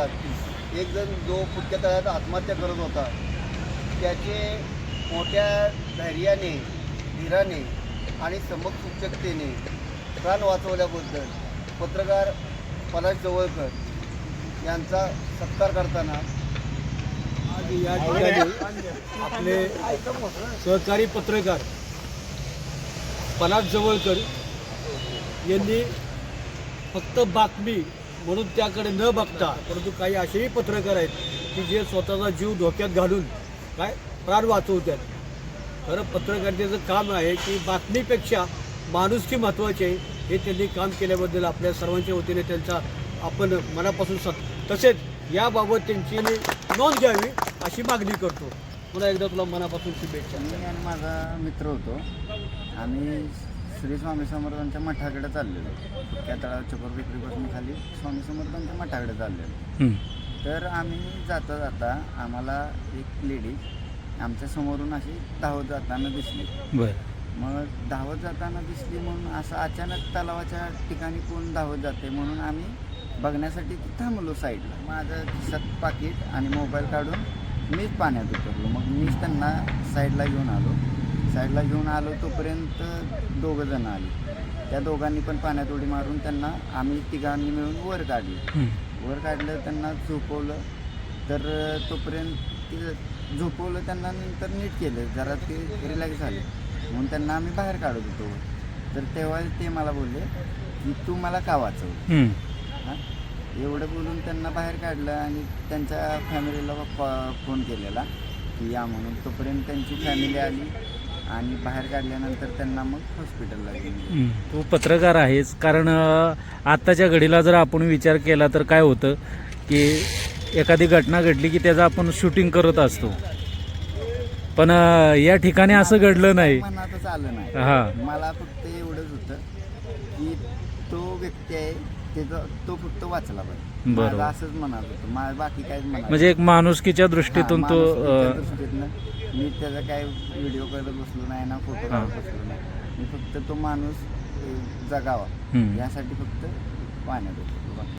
काळात एक जण जो पुढच्या तळ्यात आत्महत्या करत होता त्याचे मोठ्या धैर्याने धीराने आणि समकसूचकतेने प्राण वाचवल्याबद्दल पत्रकार पलाश जवळकर यांचा सत्कार करताना आज या ठिकाणी आपले सहकारी पत्रकार पलाश जवळकर यांनी फक्त बातमी म्हणून त्याकडे न बघता परंतु काही असेही पत्रकार आहेत की जे स्वतःचा जीव धोक्यात घालून काय प्राण वाचवतात खरं पत्रकारितेचं काम आहे की बातमीपेक्षा माणुसकी महत्त्वाची आहे हे त्यांनी काम केल्याबद्दल आपल्या सर्वांच्या वतीने त्यांचा आपण मनापासून सत तसेच याबाबत त्यांची नोंद घ्यावी अशी मागणी करतो. पुन्हा एकदा तुला मनापासून शुभेच्छा. मी आणि माझा मित्र होतो. आम्ही श्री स्वामी समर्थांच्या मठाकडे चाललेलो. त्या तळाव चकोर बेकरीपासून खाली स्वामी समर्थांच्या मठाकडे चाललेलो. तर आम्ही जाता जाता आम्हाला एक लेडी आमच्या समोरून अशी धावत जाताना दिसली. बर. मग धावत जाताना दिसली म्हणून असं अचानक तलावाच्या ठिकाणी कोण धावत जाते म्हणून आम्ही बघण्यासाठी ती थांबलो साईडला. माझं खिशात पाकिट आणि मोबाईल काढून मीच पाण्यात उतरलो. मग मीच त्यांना साईडला घेऊन आलो. साईडला घेऊन आलो तोपर्यंत दोघं जण आली. त्या दोघांनी पण पाण्यात उडी मारून त्यांना आम्ही तिघांनी मिळून वर काढले. वर काढलं त्यांना झोपवलं. तर तोपर्यंत ते झोपवलं त्यांना नंतर नीट केलं. जरा ते रिलॅक्स झाले. म्हणून त्यांना आम्ही बाहेर काढत होतो. तर तेव्हा ते मला बोलले की तू मला का वाचव हां? एवढं बोलून त्यांना बाहेर काढलं आणि त्यांच्या फॅमिलीला फोन केलेला की या म्हणून तोपर्यंत त्यांची फॅमिली आली. आणि बाहेर काढल्यानंतर त्यांना मग हॉस्पिटलला घेऊन तू पत्रकार आहेस कारण आत्ताच्या घडीला जर आपण विचार केला तर काय होतं की एखादी घटना घडली की त्याचं आपण शूटिंग करत असतो. पण या ठिकाणी असं घडलं नाही. मनातच आलं नाही. हा. मला फक्त एवढंच होतं की तो व्यक्ती आहे त्याचा तो फक्त वाचला पाहिजे बरोबर. माझं असंच म्हणत होतं मा बाकी काहीच म्हणत म्हणजे एक माणुसकीच्या दृष्टीतून तो अ, मी त्याचा काय व्हिडिओ करत बसलो नाही ना फोटो हा. काढत बसलो नाही मी फक्त तो माणूस अं, जगावा हम्म. यासाठी फक्त पाण्यात होतो